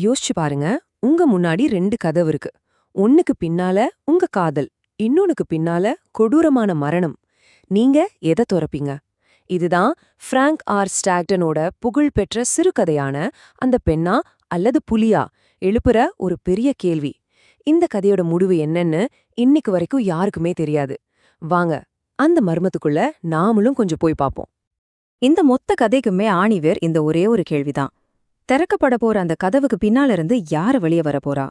யோசிச்சு பாருங்க. உங்க முன்னாடி ரெண்டு கதவு இருக்கு. ஒண்ணுக்கு பின்னால உங்க காதல் இன்னொன்னுக்கு பின்னால கொடூரமான மரணம். நீங்க எதை துறப்பீங்க? இதுதான் பிராங்க் ஆர் ஸ்டாக்டனோட புகழ்பெற்ற சிறுகதையான அந்த பெண்ணா அல்லது புலியா எழுப்புற ஒரு பெரிய கேள்வி. இந்த கதையோட முடிவு என்னன்னு இன்னைக்கு வரைக்கும் யாருக்குமே தெரியாது. வாங்க அந்த மர்மத்துக்குள்ள நாமளும் கொஞ்சம் போய் பாப்போம். இந்த மொத்த கதைக்குமே ஆணிவேர் இந்த ஒரே ஒரு கேள்விதான். திறக்கப்பட போற அந்த கதவுக்கு பின்னால இருந்து யாரு வெளியே வர போறா?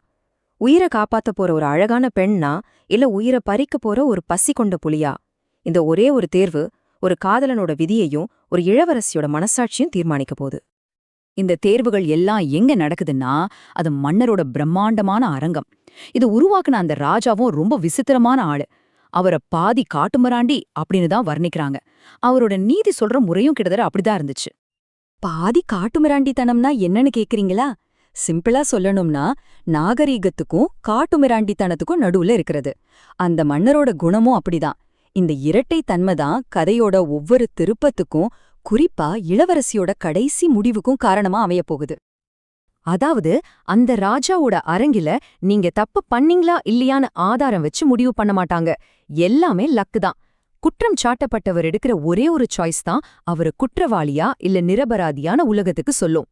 உயிரை காப்பாத்த போற ஒரு அழகான பெண்ணா? இல்ல உயிரை பறிக்க போற ஒரு பசி கொண்ட புலியா? இந்த ஒரே ஒரு தேர்வு ஒரு காதலனோட விதியையும் ஒரு இளவரசியோட மனசாட்சியும் தீர்மானிக்க போகுது. இந்த தேர்வுகள் எல்லாம் எங்க நடக்குதுன்னா அது மன்னரோட பிரம்மாண்டமான அரங்கம். இது உருவாக்குன அந்த ராஜாவும் ரொம்ப விசித்திரமான ஆளு. அவரை பாதி காட்டுமராண்டி அப்படின்னு தான் வர்ணிக்கிறாங்க. அவரோட நீதி சொல்ற முறையும் கிட்டத்தட்ட அப்படிதான் இருந்துச்சு. பாதி காட்டுமிராண்டித்தனம்னா என்னன்னு கேக்குறீங்களா? சிம்பிளா சொல்லணும்னா நாகரீகத்துக்கும் காட்டுமிராண்டித்தனத்துக்கும் நடுவுல இருக்கிறது. அந்த மன்னரோட குணமும் அப்படிதான். இந்த இரட்டை தன்மை தான் கதையோட ஒவ்வொரு திருப்பத்துக்கும் குறிப்பா இளவரசியோட கடைசி முடிவுக்கும் காரணமா அமைய போகுது. அதாவது அந்த ராஜாவோட அரங்கில நீங்க தப்பு பண்ணீங்களா இல்லையான்னு ஆதாரம் வச்சு முடிவு பண்ண மாட்டாங்க. எல்லாமே லக்கு தான் குற்றம் சாட்டப்பட்டவர் எடுக்கிற ஒரே ஒரு சாய்ஸ் தான் அவரு குற்றவாளியா இல்ல நிரபராதியான உலகத்துக்கு சொல்லும்.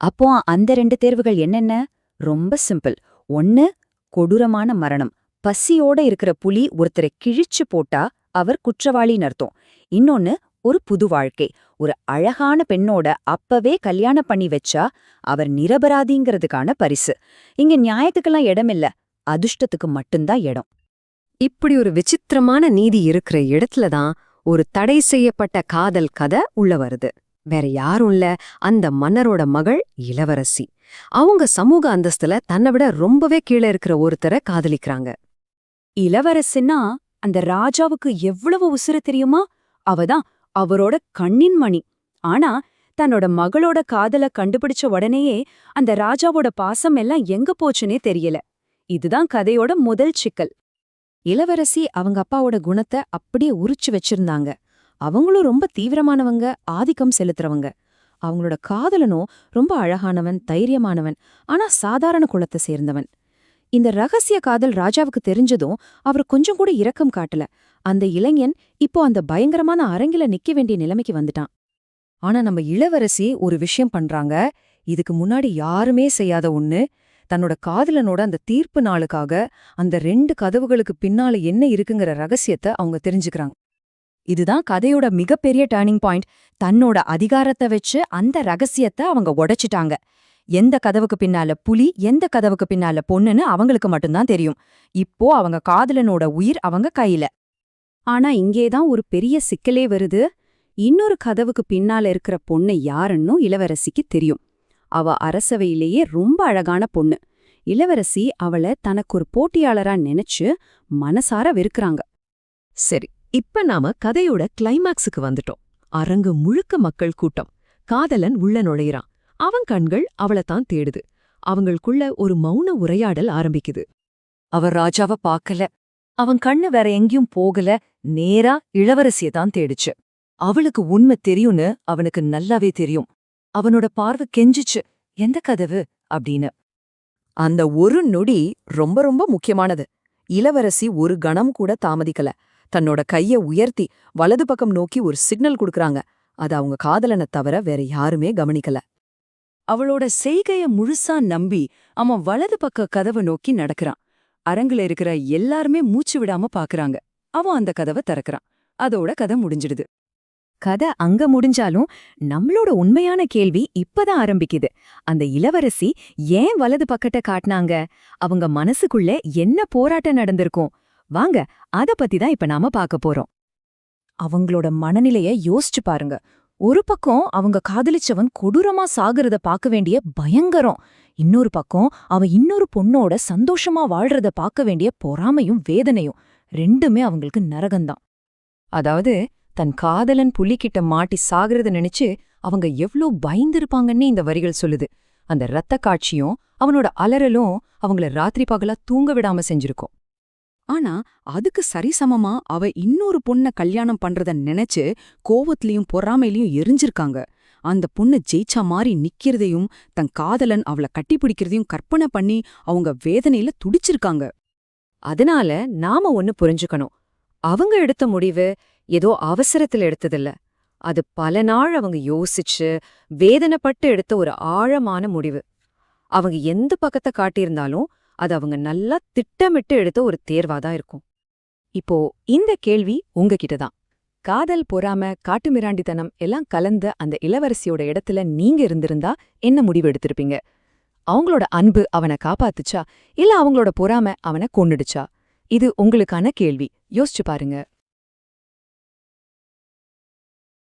அப்போ அந்த ரெண்டு தேர்வுகள் என்னென்ன? ரொம்ப சிம்பிள் ஒன்னு கொடூரமான மரணம். பசியோட இருக்கிற புலி ஒருத்தரை கிழிச்சு போட்டா அவர் குற்றவாளின்னு அர்த்தம். இன்னொன்னு ஒரு புது வாழ்க்கை. ஒரு அழகான பெண்ணோட அப்பவே கல்யாணம் பண்ணி வச்சா அவர் நிரபராதிங்கிறதுக்கான பரிசு. இங்க நியாயத்துக்கெல்லாம் இடமில்ல. அதிர்ஷ்டத்துக்கு மட்டும்தான் இடம். இப்படி ஒரு விசித்திரமான நீதி இருக்கிற இடத்துல தான் ஒரு தடை செய்யப்பட்ட காதல் கதை உள்ள வருது. வேற யாரும் இல்ல. அந்த மன்னரோட மகள் இளவரசி. அவங்க சமூக அந்தஸ்துல தன்னை விட ரொம்பவே கீழே இருக்கிற ஒருத்தரை காதலிக்கிறாங்க. இளவரசின்னா அந்த ராஜாவுக்கு எவ்வளவு உசுறு தெரியுமா? அவதான் அவரோட கண்ணின் மணி. ஆனா தன்னோட மகளோட காதல கண்டுபிடிச்ச உடனேயே அந்த ராஜாவோட பாசம் எல்லாம் எங்க போச்சுனே தெரியல. இதுதான் கதையோட முதல் சிக்கல். இளவரசி அவங்க அப்பாவோட குணத்தை அப்படியே உரிச்சு வச்சிருந்தாங்க. அவங்களும் ரொம்ப தீவிரமானவங்க ஆதிக்கம் செலுத்துறவங்க. அவங்களோட காதலனும் ரொம்ப அழகானவன் தைரியமானவன் ஆனா சாதாரண குலத்தை சேர்ந்தவன். இந்த ரகசிய காதல் ராஜாவுக்கு தெரிஞ்சதும் அவர் கொஞ்சம் கூட இரக்கம் காட்டல. அந்த இளைஞன் இப்போ அந்த பயங்கரமான அரங்கில நிக்க வேண்டிய நிலைமைக்கு வந்துட்டான். ஆனா நம்ம இளவரசி ஒரு விஷயம் பண்றாங்க. இதுக்கு முன்னாடி யாருமே செய்யாத ஒன்னு தன்னோட காதலனோட அந்த தீர்ப்பு நாளுக்காக அந்த ரெண்டு கதவுகளுக்கு பின்னால என்ன இருக்குங்கிற ரகசியத்தை அவங்க தெரிஞ்சுக்கிறாங்க. இதுதான் கதையோட மிகப்பெரிய டேர்னிங் பாயிண்ட் தன்னோட அதிகாரத்தை வச்சு அந்த ரகசியத்தை அவங்க உடைச்சிட்டாங்க. எந்த கதவுக்கு பின்னால புலி எந்த கதவுக்கு பின்னால பொண்ணுன்னு அவங்களுக்கு மட்டும்தான் தெரியும். இப்போ அவங்க காதலனோட உயிர் அவங்க கையில. ஆனா இங்கேதான் ஒரு பெரிய சிக்கலே வருது. இன்னொரு கதவுக்கு பின்னால இருக்கிற பொண்ணு யாருன்னும் இளவரசிக்கு தெரியும். அவ அரசவையிலேயே ரொம்ப அழகான பொண்ணு. இளவரசி அவளை தனக்கு ஒரு போட்டியாளரா நினைச்சு மனசார வெறுக்கறாங்க. சரி இப்ப நாம கதையோட கிளைமாக்ஸுக்கு வந்துட்டோம். அரங்கு முழுக்க மக்கள் கூட்டம். காதலன் உள்ள நுழையிறான். அவன் கண்கள் அவளைத்தான் தேடுது. அவங்களுக்குள்ள ஒரு மௌன உரையாடல் ஆரம்பிக்குது. அவர் ராஜாவ பார்க்கல. அவன் கண்ணு வேற எங்கேயும் போகல. நேரா இளவரசிய தான் தேடுச்சு. அவளுக்கு உண்மை தெரியும்னு அவனுக்கு நல்லாவே தெரியும். அவனோட பார்வை கெஞ்சிச்சு எந்த கதவு? அப்படின்னு. அந்த ஒரு நொடி ரொம்ப ரொம்ப முக்கியமானது. இளவரசி ஒரு கணம் கூட தாமதிக்கல. தன்னோட கைய உயர்த்தி வலது பக்கம் நோக்கி ஒரு சிக்னல் கொடுக்கறாங்க. அது அவங்க காதலனை தவிர வேற யாருமே கவனிக்கல. அவளோட செய்கைய முழுசா நம்பி அவன் வலது பக்க கதவை நோக்கி நடக்கறான். அரங்குல இருக்கிற எல்லாருமே மூச்சு விடாம பாக்குறாங்க. அவன் அந்த கதவை திறக்கிறான். அதோட கதை முடிஞ்சிடுது. கதை அங்க முடிஞ்சாலும் நம்மளோட உண்மையான கேள்வி இப்பதான் ஆரம்பிக்குது. அந்த இளவரசி ஏன் வலது பக்கத்தை காட்டினாங்க? அவங்க மனசுக்குள்ள என்ன போராட்டம் நடந்திருக்கும்? வாங்க அத பத்தி தான் இப்ப நாம பார்க்க போறோம். அவங்களோட மனநிலைய யோசிச்சு பாருங்க. ஒரு பக்கம் அவங்க காதலிச்சவன் கொடூரமா சாகுறத பார்க்க வேண்டிய பயங்கரம். இன்னொரு பக்கம் அவன் இன்னொரு பொண்ணோட சந்தோஷமா வாழ்றத பார்க்க வேண்டிய பொறாமையும் வேதனையும் ரெண்டுமே அவங்களுக்கு நரகந்தான் அதாவது தன் காதலன் புலிகிட்ட மாட்டி சாகிறத நினைச்சு அவங்க எவ்ளோ பயந்திருப்பாங்கன்னு இந்த வரிகள் சொல்லுது. அந்த இரத்த காட்சியும் அவனோட அலறலும் அவங்கள ராத்திரி பகலா தூங்க விடாம செஞ்சிருக்கும். ஆனா அதுக்கு சரிசமமா அவ இன்னொரு பொண்ண கல்யாணம் பண்றத நினைச்சு கோவத்திலயும் பொறாமையிலயும் எரிஞ்சிருக்காங்க. அந்த பொண்ணு ஜெயிச்சா மாதிரி நிக்கிறதையும் தன் காதலன் அவள கட்டிப்பிடிக்கிறதையும் கற்பனை பண்ணி அவங்க வேதனையில துடிச்சிருக்காங்க. அதனால நாம ஒன்னு புரிஞ்சுக்கணும். அவங்க எடுத்த முடிவு ஏதோ அவசரத்துல எடுத்ததில்ல. அது பல நாள் அவங்க யோசிச்சு வேதனைப்பட்டு எடுத்த ஒரு ஆழமான முடிவு. அவங்க எந்த பக்கத்தை காட்டியிருந்தாலும் அது அவங்க நல்லா திட்டமிட்டு எடுத்த ஒரு தேர்வாதான் இருக்கும். இப்போ இந்த கேள்வி உங்ககிட்ட தான். காதல் பொறாம காட்டுமிராண்டித்தனம் எல்லாம் கலந்த அந்த இளவரசியோட இடத்துல நீங்க இருந்திருந்தா என்ன முடிவு எடுத்திருப்பீங்க? அவங்களோட அன்பு அவனை காப்பாத்துச்சா? இல்ல அவங்களோட பொறாம அவனை கொன்னுடுச்சா? இது உங்களுக்கான கேள்வி. யோசிச்சு பாருங்க.